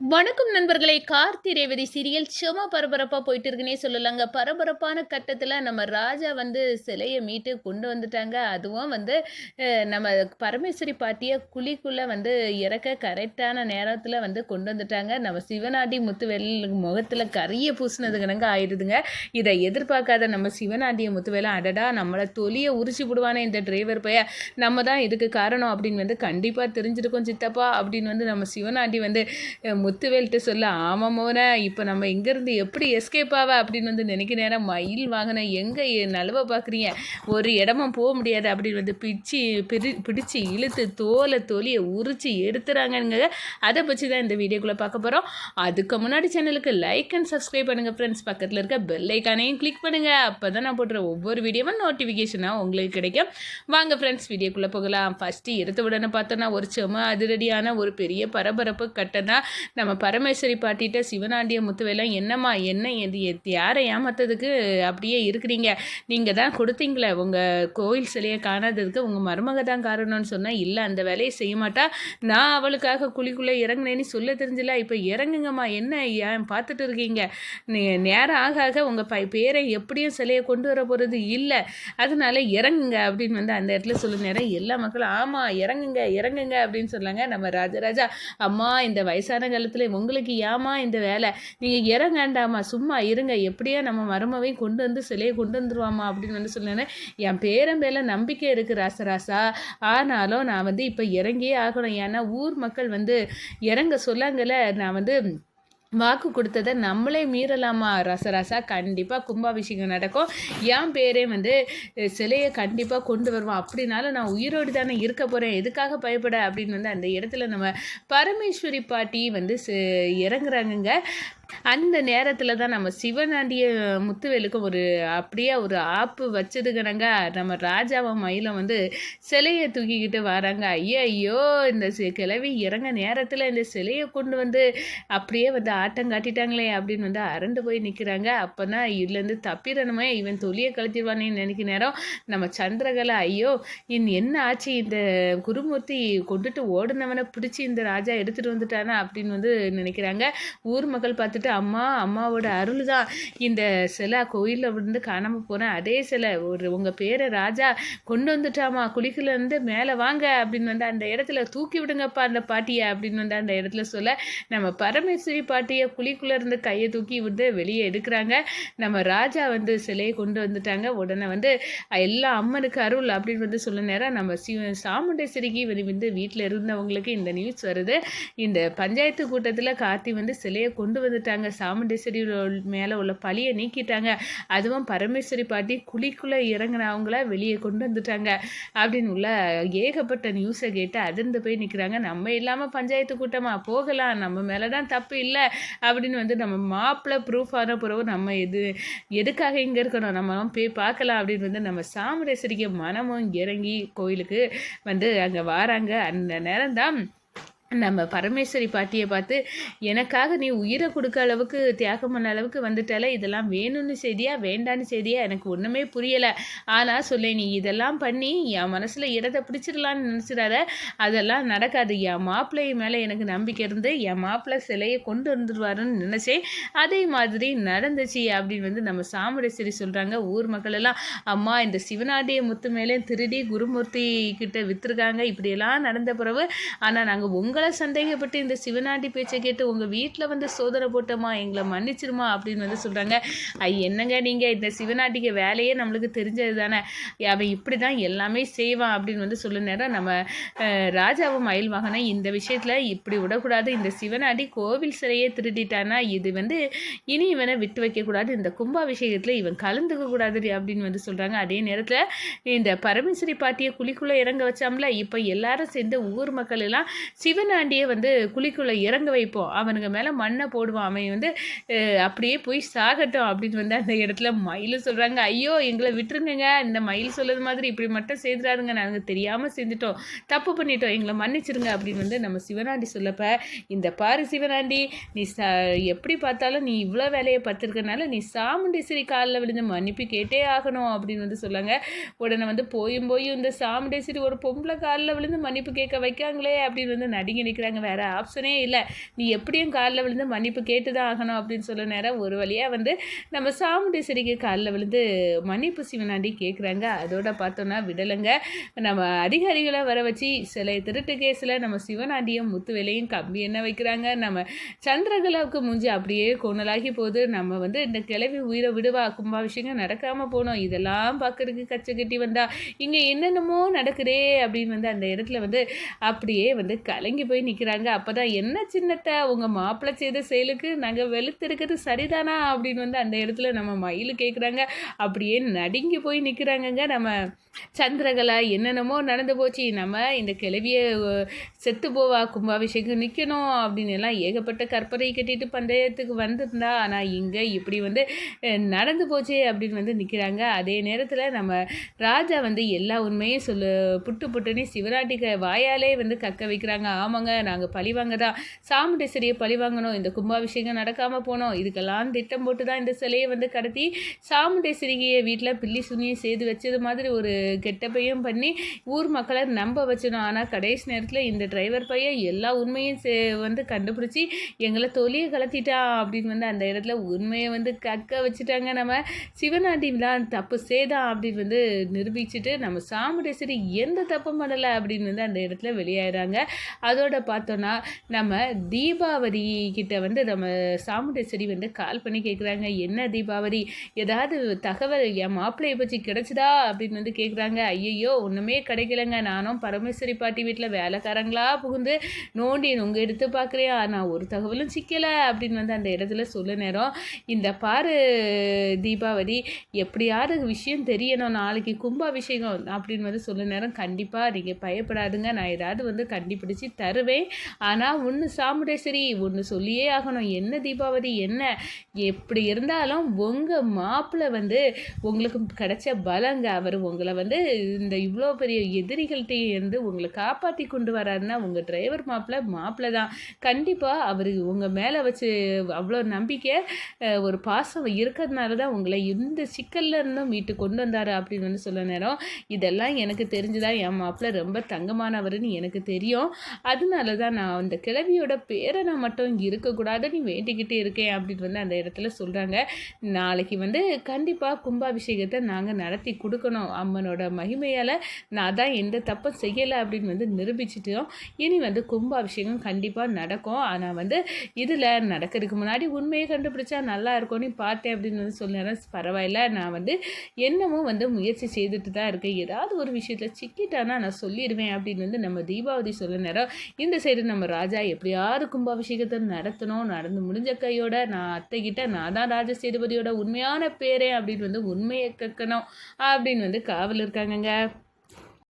வணக்கம் நண்பர்களே கார்த்தி ரேவதி சீரியல் சும்மா பரபரப்பாக போயிட்டு இருக்குன்னே சொல்லலாங்க. பரபரப்பான கட்டத்தில் நம்ம ராஜா வந்து சிலையை மீட்டு கொண்டு வந்துட்டாங்க. அதுவும் வந்து நம்ம பரமேஸ்வரி பாட்டியை குழிக்குள்ளே வந்து இறக்க கரெக்டான நேரத்தில் வந்து கொண்டு வந்துட்டாங்க. நம்ம சிவநாடி முத்துவேல் முகத்தில் கரிய பூசினது கணங்க ஆயிடுதுங்க. இதை எதிர்பார்க்காத நம்ம சிவநாடிய முத்துவேலை அடடா நம்மளை தொலியை உரிச்சு விடுவானே இந்த டிரைவர் பைய. நம்ம தான் இதுக்கு காரணம் அப்படின்னு வந்து கண்டிப்பாக தெரிஞ்சிருக்கோம் சித்தப்பா அப்படின்னு வந்து நம்ம சிவநாடி வந்து முத்துவேல்கிட்ட சொல்ல ஆமாம் மோன இப்போ நம்ம இங்கேருந்து எப்படி எஸ்கேப் ஆவ? அப்படின்னு வந்து நினைக்க நேரம் மயில் வாங்கின எங்கே நழுவ பார்க்குறீங்க ஒரு இடமும் போக முடியாது. அப்படின்னு வந்து பிச்சு பிரி பிடிச்சி இழுத்து தோலை தொலியை உரிச்சு எடுத்துறாங்கங்க. அதை பற்றி தான் இந்த வீடியோக்குள்ளே பார்க்க போகிறோம் அதுக்கு முன்னாடி சேனலுக்கு லைக் அண்ட் சப்ஸ்கிரைப் பண்ணுங்கள் ஃப்ரெண்ட்ஸ் பக்கத்தில் இருக்க பெல் ஐக்கானையும் கிளிக் பண்ணுங்கள் அப்போ தான் நான் போடுற ஒவ்வொரு வீடியோவும் நோட்டிஃபிகேஷனாக உங்களுக்கு கிடைக்கும். வாங்க ஃப்ரெண்ட்ஸ் வீடியோக்குள்ளே போகலாம். ஃபஸ்ட்டு எடுத்த உடனே பார்த்தோன்னா ஒரு செம அதிரடியான ஒரு பெரிய பரபரப்பு கட்டனா நம்ம பரமேஸ்வரி பாட்டிகிட்ட சிவனாண்டிய முத்துவேலாம் என்னம்மா என்ன எது எத்- யாரை ஏமாத்ததுக்கு அப்படியே இருக்கிறீங்க? நீங்கள் தான் கொடுத்தீங்களே உங்கள் கோயில் சிலையை காணாததுக்கு உங்கள் மருமக தான் காரணம்னு சொன்னால் இல்லை அந்த வேலையை செய்ய மாட்டா. நான் அவளுக்காக குழிக்குள்ளே இறங்குனேன்னு சொல்ல தெரிஞ்சல இப்போ இறங்குங்கம்மா என்ன ஏன் பார்த்துட்டு இருக்கீங்க? நே- நேரம் ஆக ஆக உங்கள் பை பேரை எப்படியும் சிலையை கொண்டு வர போகிறது இல்லை. அதனால இறங்குங்க அப்படின்னு வந்து அந்த இடத்துல சொல்ல நேரம் எல்லா மக்களும் ஆமாம் இறங்குங்க இறங்குங்க அப்படின்னு சொன்னாங்க. நம்ம ராஜராஜா அம்மா இந்த வயசான காலத்தில் உங்களுக்கு ஏமா இந்த வேலை? நீங்கள் இறங்கண்டாமா சும்மா இருங்க. எப்படியா நம்ம மருமவையும் கொண்டு வந்து சிலையை கொண்டு வந்துருவாமா அப்படின்னு வந்து சொன்னேன் என் பேரன் நம்பிக்கை இருக்குது ராசராசா. ஆனாலும் நான் வந்து இப்போ இறங்கியே ஆகணும். ஏன்னா ஊர் மக்கள் வந்து இறங்க சொல்லாங்கல்ல நான் வந்து வாக்கு கொடுத்ததை நம்மளே மீறலாமா? ரசராசா கண்டிப்பாக கும்பாபிஷேகம் நடக்கும். என் பேரே வந்து சிலையை கண்டிப்பாக கொண்டு வருவோம் அப்படின்னாலும் நான் உயிரோடு தானே இருக்க போகிறேன் எதுக்காக பயப்பட? அப்படின்னு வந்து அந்த இடத்துல நம்ம பரமேஸ்வரி பாட்டி வந்து சி- இறங்குறாங்கங்க. அந்த நேரத்தில் தான் நம்ம சிவனாண்டிய முத்துவேலுக்கு ஒரு அப்படியே ஒரு ஆப்பு வச்சது கணங்க நம்ம ராஜாவை மயில வந்து சிலையை தூக்கிக்கிட்டு வராங்க. ஐயோ ஐயோ இந்த கிளவி இறங்க நேரத்தில் இந்த சிலையை கொண்டு வந்து அப்படியே வந்து ஆட்டம் காட்டிட்டாங்களே அப்படின்னு வந்து அரண்டு போய் நிற்கிறாங்க அப்போ தான் இதுலேருந்து தப்பிடணுமே இவன் தொலியை கழட்டிடுவானேன்னு நினைக்க நேரம் நம்ம சந்திரகலா ஐயோ இன் என்ன ஆச்சு? இந்த குருமூர்த்தி கொண்டுட்டு ஓடுனவனை பிடிச்சி இந்த ராஜா எடுத்துகிட்டு வந்துட்டானா அப்படின்னு வந்து நினைக்கிறாங்க. ஊர் மக்கள் பார்த்துட்டு அம்மா அம்மாவோட அருள் தான் இந்த சிலை கோயிலில் விழுந்து காணாமல் போனேன் அதே சிலை. ஒரு உங்கள் பேரை ராஜா கொண்டு வந்துட்டாமா குளிக்கலேருந்து மேலே வாங்க. அப்படின்னு வந்து அந்த இடத்துல தூக்கி விடுங்கப்பா அந்த பாட்டியை. அப்படின்னு வந்து அந்த இடத்துல சொல்ல நம்ம பரமேஸ்வரி பாட்டியை குழிக்குள்ளே இருந்து கையை தூக்கி விட்டு வெளியே எடுக்கிறாங்க. நம்ம ராஜா வந்து சிலையை கொண்டு வந்துட்டாங்க. உடனே வந்து எல்லா அம்மனுக்கு அருள். அப்படின்னு வந்து சொல்ல நேரம் நம்ம சிவ சாமுண்டேஸ்வரிக்கு வந்து வந்து வீட்டில் இருந்தவங்களுக்கு இந்த நியூஸ் வருது. இந்த பஞ்சாயத்து கூட்டத்தில் கார்த்தி வந்து சிலையை கொண்டு வந்துட்டு வந்துட்டாங்க சாமுண்டேஸ்வரி மேலே உள்ள பழியை நீக்கிட்டாங்க. அதுவும் பரமேஸ்வரி பாட்டி குழிக்குள்ளே இறங்கினவங்கள வெளியே கொண்டு வந்துட்டாங்க. அப்படின்னு உள்ள ஏகப்பட்ட நியூஸை கேட்டு அதிர்ந்து போய் நிற்கிறாங்க நம்ம இல்லாமல் பஞ்சாயத்து கூட்டமாக போகலாம். நம்ம மேலே தான் தப்பு இல்லை. அப்படின்னு வந்து நம்ம மாப்பிள்ளை ப்ரூஃப் ஆன பிறகு நம்ம எது எதுக்காக இங்கே இருக்கணும்? நம்ம போய் பார்க்கலாம் அப்படின்னு வந்து நம்ம சாமுண்டேஸ்வரிக்கு மனமும் இறங்கி கோயிலுக்கு வந்து அங்கே வாராங்க. அந்த நேரம் தான் நம்ம பரமேஸ்வரி பாட்டியை பார்த்து எனக்காக நீ உயிரை கொடுக்க அளவுக்கு தியாகம் பண்ண அளவுக்கு வந்துட்டால இதெல்லாம் வேணும்னு செய்தியா வேண்டான்னு செய்தியா? எனக்கு ஒன்றுமே புரியலை. ஆனால் சொல்ல நீ இதெல்லாம் பண்ணி என் மனசில் இடத்தை பிடிச்சிடலான்னு நினச்சிடாத. அதெல்லாம் நடக்காது. என் மாப்பிள்ளை மேலே எனக்கு நம்பிக்கை இருந்து என் மாப்பிள்ளை சிலையை கொண்டு வந்துடுவாருன்னு நினச்சேன். அதே மாதிரி நடந்துச்சு. அப்படின்னு வந்து நம்ம சாமுடேஸ்வரி சொல்கிறாங்க ஊர் மக்கள் எல்லாம் அம்மா இந்த சிவநாடிய முத்து மேலே திருடி குருமூர்த்தி கிட்ட விற்றுருக்காங்க இப்படியெல்லாம் நடந்த பிறகு ஆனால் நாங்கள் உங்கள் சந்தேகப்பட்டு இந்த சிவநாட்டி பேச்சை கேட்டு உங்கள் வீட்டில் வந்து சோதனை போட்டோமா எங்களை மன்னிச்சிருமா அப்படின்னு வந்து சொல்கிறாங்க ஐ என்னங்க நீங்கள் இந்த சிவநாட்டிக்கு வேலையே நம்மளுக்கு தெரிஞ்சது தானே அவன் இப்படி தான் எல்லாமே செய்வான் அப்படின்னு வந்து சொல்ல நேரம் நம்ம ராஜாவும் மயில் வாகனம் இந்த விஷயத்தில் இப்படி விடக்கூடாது. இந்த சிவநாடி கோவில் சிலையே திருடிட்டானா? இது வந்து இனி இவனை விட்டு வைக்கக்கூடாது. இந்த கும்பாபிஷேகத்தில் இவன் கலந்துக்க கூடாது அப்படின்னு வந்து சொல்கிறாங்க அதே நேரத்தில் இந்த பரமேஸ்வரி பாட்டியை குழிக்குள்ளே இறங்க வச்சாம்ல இப்போ எல்லாரும் சேர்ந்து ஊர் மக்கள் எல்லாம் சிவன் சிவனாண்டியை வந்து குழிக்குள்ளே இறங்க வைப்போம். அவனுக்கு மேலே மண்ணை போடுவான். அவன் வந்து அப்படியே போய் சாகட்டும் அப்படின்னு வந்து அந்த இடத்துல மயில் சொல்கிறாங்க ஐயோ எங்களை விட்டுருங்க இந்த மயில் சொல்லுறது மாதிரி இப்படி மட்டும் செய்துறாருங்க நாங்கள் தெரியாமல் செஞ்சுட்டோம் தப்பு பண்ணிட்டோம். எங்களை மன்னிச்சிருங்க அப்படின்னு வந்து நம்ம சிவனாண்டி சொல்லப்ப இந்த பாரு சிவனாண்டி நீ ச எப்படி பார்த்தாலும் நீ இவ்வளோ வேலையை பார்த்துருக்கனால நீ சாமுண்டேஸ்வரி காலில் விழுந்து மன்னிப்பு கேட்டே ஆகணும். அப்படின்னு வந்து சொல்லாங்க. உடனே வந்து போயும் போயும் இந்த சாமுண்டேஸ்வரி ஒரு பொம்பளை காலில் விழுந்து மன்னிப்பு கேட்க வைக்காங்களே அப்படின்னு வந்து நடிக்க நடுங்கி நிற்கிறாங்க வேறு ஆப்ஷனே இல்லை. நீ எப்படியும் காலில் விழுந்து மன்னிப்பு கேட்டு தான் ஆகணும் அப்படின்னு சொல்ல நேரம் ஒரு வழியாக வந்து நம்ம சாமுண்டேஸ்வரிக்கு காலில் விழுந்து மன்னிப்பு சிவனாண்டி கேட்குறாங்க அதோட பார்த்தோன்னா விடலைங்க. நம்ம அதிகாரிகளை வர வச்சு சில திருட்டு கேஸில் நம்ம சிவனாண்டியும் முத்துவேலையும் கம்பி என்ன வைக்கிறாங்க. நம்ம சந்திரகலாவுக்கு மூஞ்சி அப்படியே கோணலாகி போகுது. நம்ம வந்து இந்த கிளவி உயிரை விடுவா கும்பாபிஷேகம் நடக்காமல் போனோம். இதெல்லாம் பார்க்குறதுக்கு கச்சை கட்டி வந்தா இங்கே என்னென்னமோ நடக்குதே அப்படின்னு வந்து அந்த இடத்துல வந்து அப்படியே வந்து கலங்கி போய் நிற்கிறாங்க அப்போ தான் என்ன சின்னத்தை உங்கள் மாப்பிள்ளை செய்த செயலுக்கு நாங்கள் வெளுத்திருக்கிறது சரிதானா அப்படின்னு வந்து அந்த இடத்துல நம்ம மயில் கேட்குறாங்க அப்படியே நடுங்கி போய் நிற்கிறாங்கங்க நம்ம சந்திரகலா என்னென்னமோ நடந்து போச்சு. நம்ம இந்த கிளவியை செத்து போவா கும்பாபிஷேகம் நிற்கணும் அப்படின்னு எல்லாம் ஏகப்பட்ட கற்பனை கட்டிட்டு பந்தயத்துக்கு வந்திருந்தா. ஆனால் இங்கே இப்படி வந்து நடந்து போச்சு அப்படின்னு வந்து நிற்கிறாங்க அதே நேரத்தில் நம்ம ராஜா வந்து எல்லா உண்மையும் சொல்லு புட்டு புட்டுன்னு சிவராட்டிக்கு வாயாலே வந்து கக்க வைக்கிறாங்க. ஆமாங்க நாங்கள் பழிவாங்க தான் சாமுண்டேஸ்வரியை பழி பழிவாங்கணும் இந்த கும்பாபிஷேகம் நடக்காமல் போனோம். இதுக்கெல்லாம் திட்டம் போட்டு தான் இந்த சிலையை வந்து கடத்தி சாமுண்டேஸ்வரியை வீட்டில் பில்லி சுனியை செய்து வச்சது மாதிரி ஒரு கெட்டப்பையும் பண்ணி ஊர் மக்களை நம்ப வச்சிடும் ஆனால் கடைசி நேரத்தில் இந்த டிரைவர் பையன் எல்லா உண்மையும் வந்து கண்டுபிடிச்சி எங்களை தொலியை கலத்திட்டான் அப்படின்னு வந்து அந்த இடத்துல உண்மையை வந்து கக்க வச்சுட்டாங்க நம்ம. சிவநாட்டி தான் தப்பு சேதான் அப்படின்னு வந்து நிரூபிச்சுட்டு நம்ம சாமுடேஸ்வரி எந்த தப்பும் பண்ணலை அப்படின்னு வந்து அந்த இடத்துல வெளியாயிறாங்க. அதோட பார்த்தோன்னா நம்ம தீபாவளி கிட்ட வந்து நம்ம சாமுண்டேஸ்வரி வந்து கால் பண்ணி கேட்குறாங்க என்ன தீபாவளி ஏதாவது தகவல் என் மாப்பிள்ளையை பற்றி கிடைச்சதா? அப்படின்னு வந்து கேட்குறாங்க ஐயையோ ஒன்றுமே கிடைக்கலங்க. நானும் பரமேஸ்வரி பாட்டி வீட்டில் வேலைக்காரங்களா புகுந்து நோண்டி உங்கள் எடுத்து பார்க்குறியா நான் ஒரு தகவலும் சிக்கலை அப்படின்னு வந்து அந்த இடத்துல சொல்ல நேரம். இந்த பாரு தீபாவளி எப்படியாவது விஷயம் தெரியணும். நாளைக்கு கும்பாபிஷேகம் அப்படின்னு வந்து சொல்ல நேரம். கண்டிப்பாக நீங்கள் பயப்படாதுங்க. நான் ஏதாவது வந்து கண்டுபிடிச்சி வருவேன். ஆனால் ஒன்று சாமுடேஸ்வரி ஒன்று சொல்லியே ஆகணும். என்ன தீபாவளி என்ன? எப்படி இருந்தாலும் உங்கள் மாப்பிள்ளை வந்து உங்களுக்கு கிடைச்ச பலங்க. அவர் உங்களை வந்து இந்த இவ்வளோ பெரிய எதிரிகள்கிட்ட இருந்து உங்களை காப்பாற்றி கொண்டு வராருன்னா உங்கள் டிரைவர் மாப்பிள்ள மாப்பிள்ள தான். கண்டிப்பாக அவர் உங்கள் மேலே வச்சு அவ்வளோ நம்பிக்கை ஒரு பாசம் இருக்கிறதுனால தான் உங்களை இந்த சிக்கல்ல இருந்தும் வீட்டுக்கு கொண்டு வந்தார் அப்படின்னு வந்து சொல்ல நேரம். இதெல்லாம் எனக்கு தெரிஞ்சுதான் என் மாப்பிள்ள ரொம்ப தங்கமானவர்னு எனக்கு தெரியும். அது அதனால தான் நான் அந்த கிழவியோட பேரை நான் மட்டும் இங்கே நீ வேண்டிக்கிட்டே இருக்கேன் அப்படின்னு வந்து அந்த இடத்துல சொல்கிறாங்க நாளைக்கு வந்து கண்டிப்பாக கும்பாபிஷேகத்தை நாங்கள் நடத்தி கொடுக்கணும். அம்மனோட மகிமையால் நான் தான் எந்த தப்பும் செய்யலை அப்படின்னு வந்து நிரூபிச்சிட்டோம். இனி வந்து கும்பாபிஷேகம் கண்டிப்பாக நடக்கும். ஆனால் வந்து இதில் நடக்கிறதுக்கு முன்னாடி உண்மையை கண்டுபிடிச்சா நல்லா இருக்கும்னு பார்த்தேன் அப்படின்னு வந்து சொன்னேன் பரவாயில்ல நான் வந்து என்னமோ வந்து முயற்சி செய்துட்டு தான் இருக்கேன். ஏதாவது ஒரு விஷயத்தில் சிக்கிட்டானா நான் சொல்லிடுவேன் அப்படின்னு வந்து நம்ம தீபாவளி சொல்ல நேரம் இந்த சைடு நம்ம ராஜா எப்படியாவது கும்பாபிஷேகத்தை நடத்தணும் நடந்து முடிஞ்ச கையோட நான் அத்தைக்கிட்ட நான் தான் ராஜ சேதுபதியோட உண்மையான பேரே அப்படின்னு வந்து உண்மையை கக்கணும் அப்படின்னு வந்து காவல் இருக்காங்கங்க.